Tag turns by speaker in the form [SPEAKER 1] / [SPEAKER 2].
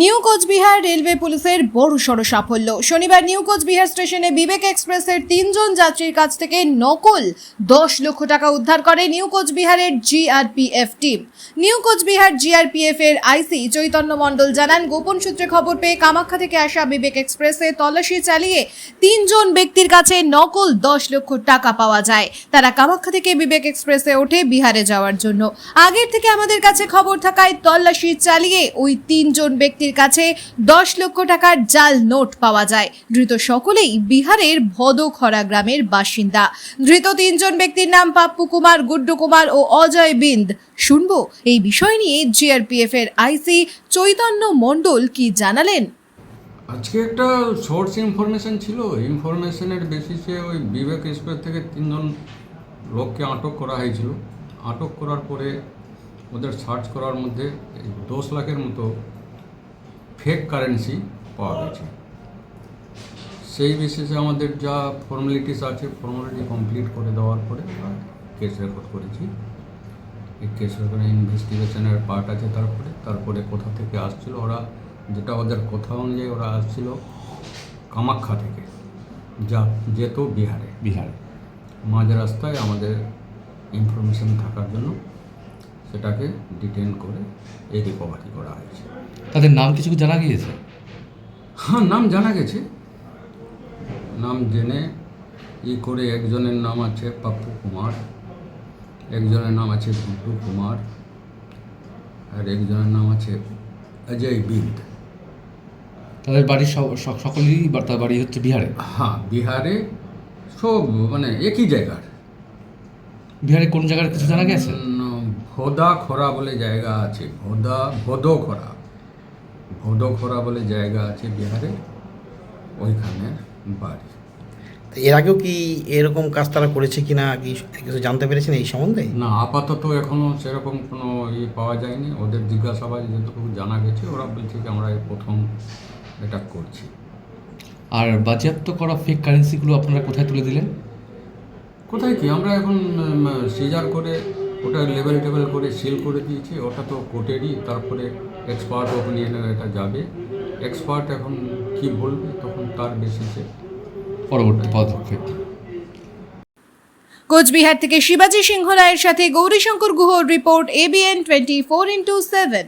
[SPEAKER 1] New Cooch Behar railway পুলিশের বড় সড় সাফল্য। শনিবার নিউ কোচবিহার স্টেশনে বিবেক এক্সপ্রেসের তিনজন যাত্রীর কাছ থেকে নকল দশ লক্ষ টাকা উদ্ধার করে নিউ কোচবিহারের GRPF team. New Cooch Behar GRPF এর আইসি চৈতন্য মণ্ডল জানান, গোপন সূত্রে খবর পেয়ে কামাখ্যা থেকে আসা বিবেক এক্সপ্রেসে তল্লাশি চালিয়ে তিনজন ব্যক্তির কাছে নকল দশ লক্ষ টাকা পাওয়া যায়। তারা কামাখ্যা থেকে বিবেক এক্সপ্রেসে ওঠে বিহারে যাওয়ার জন্য। আগের থেকে আমাদের কাছে খবর থাকায় তল্লাশি চালিয়ে ওই তিনজন ব্যক্তির কাছে দশ লক্ষ টাকার জাল নোট পাওয়া যায়। ধৃত সকলেই বিহারের ভদখরা গ্রামের বাসিন্দা। ধৃত তিনজন ব্যক্তির নাম পাপ্পু কুমার, গুড্ডু কুমার ও অজয় বিন্দ। শুনব এই বিষয় নিয়ে জিআরপিএফ এর আইসি চৈতন্য মণ্ডল কি জানালেন?
[SPEAKER 2] আজকে একটা সোর্স ইনফরমেশন ছিল। ইনফরমেশনের বেসিসে ওই বিবেক এক্সপ্রেস থেকে তিনজন লোককে আটক করা হয়েছিল। আটক করার পরে ওদের সার্চ করার মধ্যে দশ লাখের মতো ফেক কারেন্সি পাওয়া গেছে। সেই বেসিসে আমাদের যা ফর্মালিটিস আছে ফর্মালিটি কমপ্লিট করে দেওয়ার পরে আমরা কেস রেকর্ড করেছি। এই কেস রেকর্ড ইনভেস্টিগেশনের পার্ট আছে তারপরে তারপরে কোথা থেকে আসছিল ওরা যেটা ওদের কথা অনুযায়ী ওরা আসছিল কামাখ্যা থেকে যা যেত বিহারে।
[SPEAKER 3] বিহারে।
[SPEAKER 2] মাঝ রাস্তায় আমাদের ইনফরমেশন থাকার জন্য সেটাকে ডিটেন করে এই রিকভারি করা হয়েছে।
[SPEAKER 3] তাদের নাম কিছু জানা গিয়েছে?
[SPEAKER 2] হ্যাঁ নাম জানা গেছে। নাম জেনে ই করে একজনের নাম আছে পাপ্পু কুমার একজনের নাম আছে গুড্ডু কুমার আর একজনের নাম আছে অজয় বিন্দ।
[SPEAKER 3] তাদের বাড়ির সব- সক- সকলেরই বা- তার বাড়ি হচ্ছে বিহারে?
[SPEAKER 2] হ্যাঁ বিহারে সব মানে একই জায়গার।
[SPEAKER 3] বিহারে কোন জায়গার কিছু জানা গেছে?
[SPEAKER 2] ভোদা খোরা বলে জায়গা আছে ভোদা ভোদো খোরা। ভোদো খোরা বলে জায়গা আছে বিহারে ওইখানে বাড়ি।
[SPEAKER 4] এর আগেও কি এরকম কাজ তারা করেছে কিনা কি কিছু জানতে পেরেছেন এই সম্বন্ধে?
[SPEAKER 2] না আপাতত এখনও সেরকম কোনো ইয়ে পাওয়া যায়নি। ওদের জিজ্ঞাসাবাদ যেটুকু জানা গেছে ওরা বলছে যে আমরা এই প্রথম এটা করছি।
[SPEAKER 3] আর বাজেয়াপ্ত করা ফেক কারেন্সিগুলো আপনারা কোথায় তুলে দিলেন?
[SPEAKER 2] কোথায় কি? আমরা এখন সিজার করে ওটা লেবেল টেবেল করে সিল করে দিয়েছি ওটা তো কোটেরই তারপরে এক্সপার্ট ওপিনিয়নের এটা যাবে। এক্সপার্ট এখন কি বলবে তখন তার বেসিসে
[SPEAKER 3] পরবর্তী পদক্ষেপ।
[SPEAKER 1] কোচবিহার থেকে শিবাজি সিংহ রায়ের সাথে Gourishankar গুহর report ABN twenty four into seven